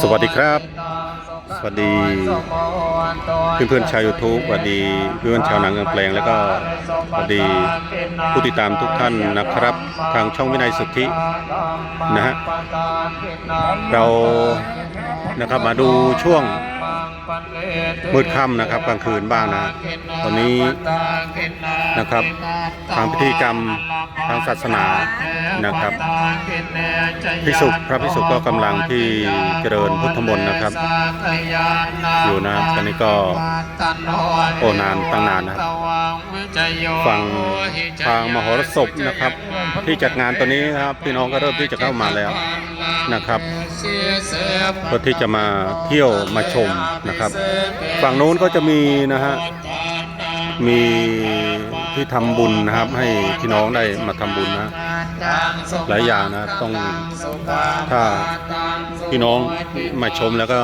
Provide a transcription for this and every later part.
สวัสดีครับ สวัสดีเพื่อนๆชาว YouTube สวัสดีเพื่อนๆชาวหนังกลางแปลง แล้วก็สวัสดีผู้ติดตามทุกท่านนะครับ ทางช่องวินัยสุทธินะฮะเรานะครับมาดูช่วง มืดค่ำนะครับกลางคืนบ้างนะตอนนี้นะครับทางพิธีกรรมทางศาสนานะครับพิสุพระพิสุก็กำลังที่เจริญพุทธมนต์นะครับ อยู่นะตอนนี้ก็โอ้นานตั้งนานนะครับฝั่งทางมหรสพนะครับ ที่จัดงานตอนนี้ครับพี่น้องก็เริ่มที่จะเข้ามาแล้วนะครับ เพื่อที่จะมาเที่ยวมาชมนะครับ ฝั่งโน้นก็จะมีนะฮะมีที่ทำบุญนะครับ ให้พี่น้องได้มาทำบุญนะหลายอย่างนะต้องถ้าพี่น้องมาชมแล้วก็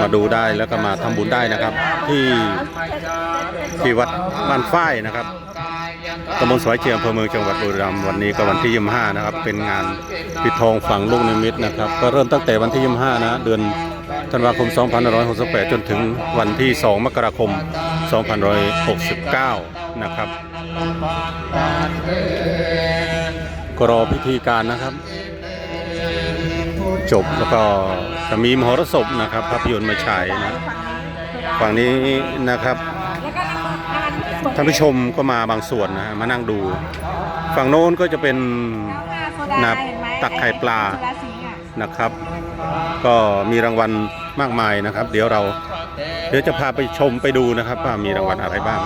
มาดูได้แล้วก็มาทำบุญได้นะครับ ที่ที่วัดบ้านฝ้ายนะครับ ตำบลสวายเชียงอำเภอเมืองจังหวัดบุรีรัมย์วันนี้ก็วันที่25นะครับ เป็นงานปิดทองฝั่งลูกนิมิตนะครับ ก็เริ่มตั้งแต่วันที่25นะ เดือนธันวาคม 2568 จนถึงวันที่ 2 มกราคม 2569 นะครับก็รอพิธีการนะครับ จบแล้วก็จะมีมหรสพนะครับภาพยนตร์มาฉายนะ ฝั่งนี้นะครับ ท่านผู้ชมก็มาบางส่วนนะมานั่งดู ฝั่งโน้นก็จะเป็นนับตักไข่ปลานะครับ ก็มีรางวัลมากมายนะครับ เดี๋ยวเราเดี๋ยวจะพาไปชมไปดูนะครับว่ามีรางวัลอะไรบ้าง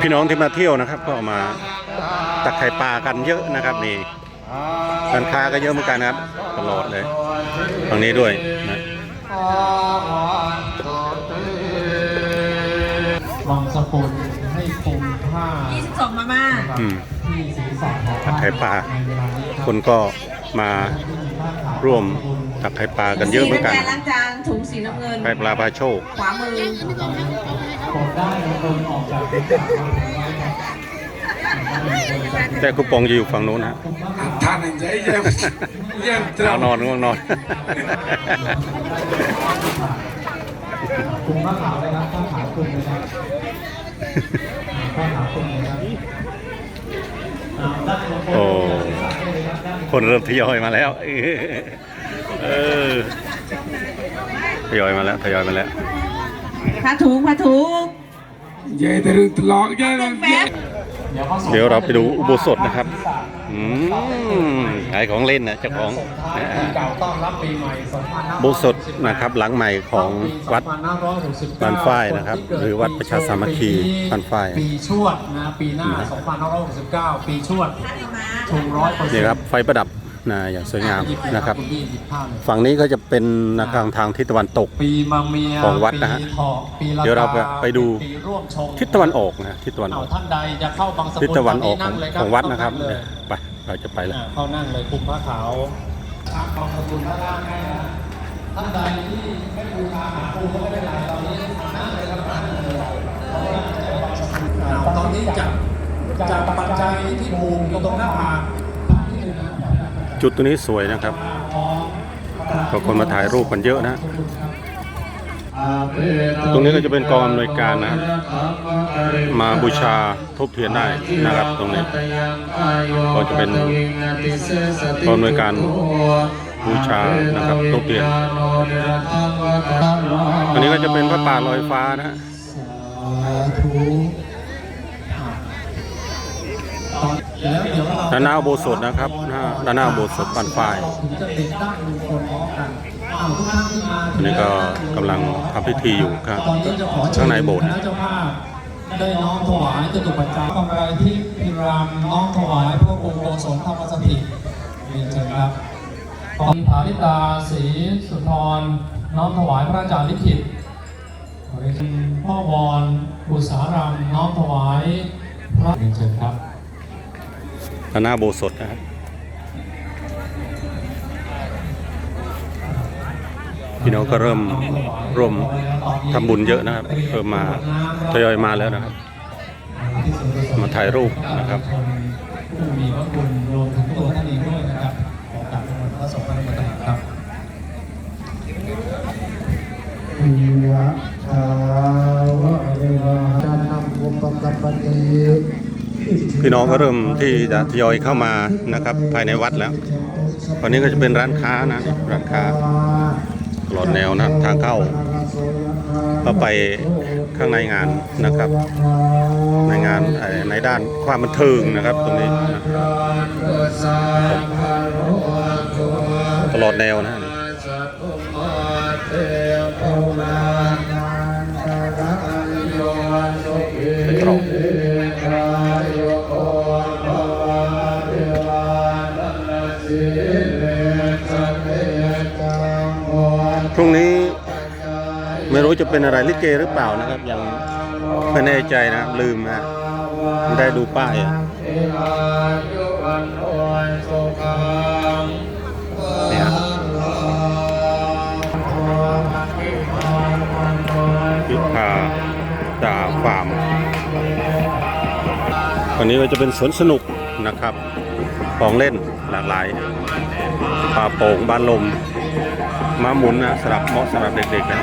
พี่น้องที่มาเที่ยวนะครับ ก็มาตักไข่ปลากันเยอะนะครับนี่ ร้านค้าก็เยอะเหมือนกันนะครับ ตลอดเลยฝั่งนี้ด้วยนะวางสกุลให้คลุมผ้า22มาม่าอืมที่ศีรษะของตักไข่ปลาในเวลานี้รับคนก็มาร่วมตักไข่ปลากันเยอะเหมือนกันสีำแดงล้างจานถุงสีน้ำเงินไข่ปลาปลาโชค ขวามือกดได้คนออกจาก แต่คูปองจะอยู่ฝั่งโน้นนะท่านใจเย็นเย็นตรเอางนอนง่วงนอนคลุมผ้าขาวเลยครับผ้าขาวคลุมเลยครับผ้าขาวคลุมเลยครับอ่าด้านบนโอ้ศีรษะได้เลยครับด้านบนคนเริ่มทยอยมาแล้วเออทยอยมาแล้วทยอยมาแล้วผ้าถุงผ้าถุงเย็นแต่เรื่องตลอกเย็นแป๊บ เดี๋ยวเราไปดูอุโบสถนะครับอืมขายของเล่นนะเจ้าของส่งท้ายปีเก่าต้อนรับปีใหม่2568อุโบสถนะครับหลังใหม่ของวัด2569บ้านฝ้ายนะครับ หรือวัดประชาสามัคคีบ้านฝ้ายปีชวดนะปีหน้า 2569 ปีชวดถูกร้อยเปอร์เซ็นนี่ต์ครับไฟประดับ นะอย่างสวยงามนะครับณพี่หยิบผ้าเลยฝั่งนี้ก็จะเป็นนะทางทางทิศตะวันตกปีมาเมียของวัดนะฮะปีถอกปีละเดี๋ยวเราไปไปดูปีร่วมชงทิศตะวันออกนะทิศตะวันอเอาอกท่านใดจะเข้าบางสกุลทิศตะวันออกขนั่องเลยของวัดนะครับเข้าเนี่ยไปเราจะไปแล้วอ่าเข้านั่งเลยคลุมผ้าขาวครับบางสกุลพระร่างให้นะท่านใดที่ไม่บูชาหาปูก็ไม่เป็นไรตอนนี้นั่งเลยครับนั่งเลยอ่าตอนนี้จับจับปัจจัยที่ผูกอยู่ตรงหน้าผาก จุดตรงนี้สวยนะครับก็คนมาถ่ายรูปกันเยอะนะ ตรงนี้ก็จะเป็นกองอำนวยการนะครับ มาบูชาทุบเทียนได้นะครับตรงนี้ ก็จะเป็นกองอำนวยการบูชานะครับทุบเทียนตรงนี้ก็จะเป็นพระป่าลอยฟ้านะฮะ แล้วเดี๋ยวเราด้านหน้าอุโบสถนะครับหน้าด้านหน้าอุโบสถบ้านฝ้ายถึงจะติดตั้งมงคลพร้อมกันอ้าวทุกท่านที่มาอันนี้ก็กำลังทำพิธีอยู่ครับตอนนี้จะขอเชิญข้างในโบสถ์คณะเจ้าภาพได้น้อมถวายจตุปัจจัยกำไรที่พิรามน้อมถวายพระองค์โกศลธรรมสถิตเรียนเชิญครับขอภาริตาศรีสุนทรน้อมถวายพระอาจารย์ลิขิตขอเรียนเชิญพ่อวอนบุษารามน้อมถวายพระเรียนเชิญครับด้าน หน้าอุโบสถนะครับพี่น้องก็เริ่มร่วมทำบุญเยอะนะครับเริ่มมาทยอยมาแล้วนะครับ มาถ่ายรูปนะครับผู้มีพระคุณรวมถึงตัวท่านเองด้วยนะครับขอกราบขอบคุณพระสงฆ์พระธรรมกายครับยะถาวะเรวะจันทำอุปกัปปติ พี่น้องก็เริ่มที่จะทยอยเข้ามานะครับ ภายในวัดแล้วตอนนี้ก็จะเป็นร้านค้านะร้านค้าตลอดแนวนะทางเข้าเข้าไปข้างในงานนะครับ ในงานในด้านความบันเทิงนะครับตรงนี้นะตลอดแนวนะ รู้จะเป็นอะไรลิเกหรือเปล่านะครับ ยังไม่แน่ใจนะลืมนะไม่ได้ดูป้ายอะเนี่ยพิพาดาฟาร์มวันนี้ก็จะเป็นสวนสนุกนะครับ ของเล่นหลากหลายป่าโป่งบ้านลม ม้าหมุนนะสำหรับเหมาะสำหรับเด็กๆนะ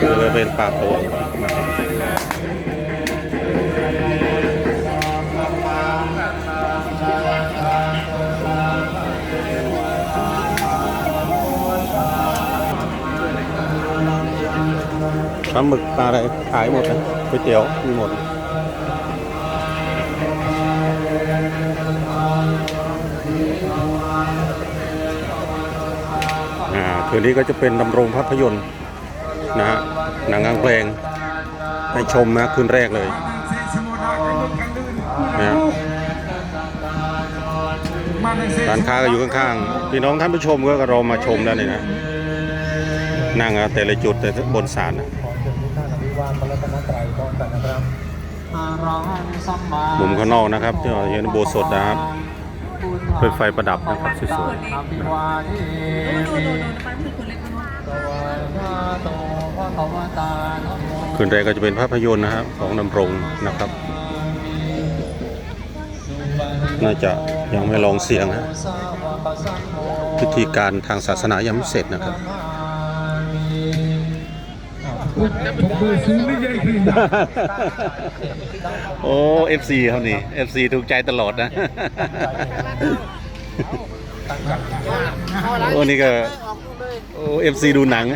จะเป็นป่าโป่งนะครับปลาหมึกปลาอะไรขายหมดนะก๋วยเตี๋ยวมีหมด อ่าคืนนี้ก็จะเป็นดำรงภาพยนตร์นะฮะหนังกลางเพลงให้ชมนะคืนแรกเลยนะร้านค้าก็อยู่ข้างๆพี่น้องท่านผู้ชมก็รอมาชมได้เลยนะ นั่งอะแต่ละจุดแต่บนศาลนะมุมข้างนอกนะครับที่เราเห็นโบสถ์นะครับ เป็นไฟประดับนะครับสวยอภิวาเทดูดูมิดูมันคือคนเล็กคนน้อยสวากขาโตพระคะวตานะโมคืนแรกก็จะเป็นภาพยนตร์นะครับของดำรงนะครับ น่าจะยังไม่ลองเสียงนะสาวกสังโฆพิธีการทางศาสนายังไม่เสร็จนะครับ ผมเบอร์ซื้อไม่ใช่คือโอ้ FC เขานี่ FC ถูกใจตลอดนะ โอ้นี่ก็โอ้ FC ดูหนัง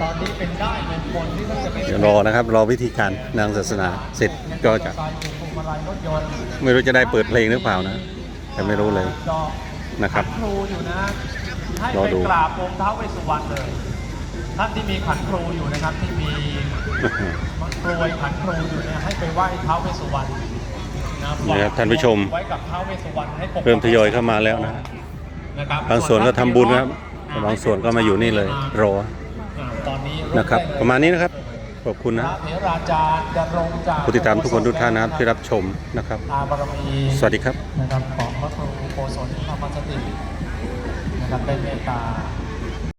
ตอนนี้เป็นได้เป็นคนที่ต้องจะเป็นเดี๋ยวรอนะครับ รอพิธีการทางศาสนาเสร็จก็จะใส่พวงมาลัยรถยนต์ไม่รู้จะได้เปิดเพลงหรือเปล่านะ แต่ไม่รู้เลยดอกนะครับ ครูอยู่นะ ให้รอไปดู กราบองค์ท้าวเวสสุวรรณเลย ท่านที่มีขันครูอยู่นะครับที่มีกรวยขันครูอยู่เนี่ยให้ไปไหว้ท้าวเวสสุวรรณนะนี่ครับท่านผู้ชมไว้กับท้าวเวสสุวรรณให้ปกปักเริ่มทยอยเข้ามาแล้วนะนะครับบางส่วนก็ทำบุญนะครับบางส่วนก็มาอยู่นี่เลยรออ่าตอนนี้นะครับ ประมาณนี้นะครับขอบคุณพนะระเถราจารย์ดำรงจากผู้ติดตามทุกคนทุกท่านนะครับที่รับชมนะครับตาบารมีสวัสดีครับนะครับของพระครูโกศลธรรมสตินะครับได้เมตตา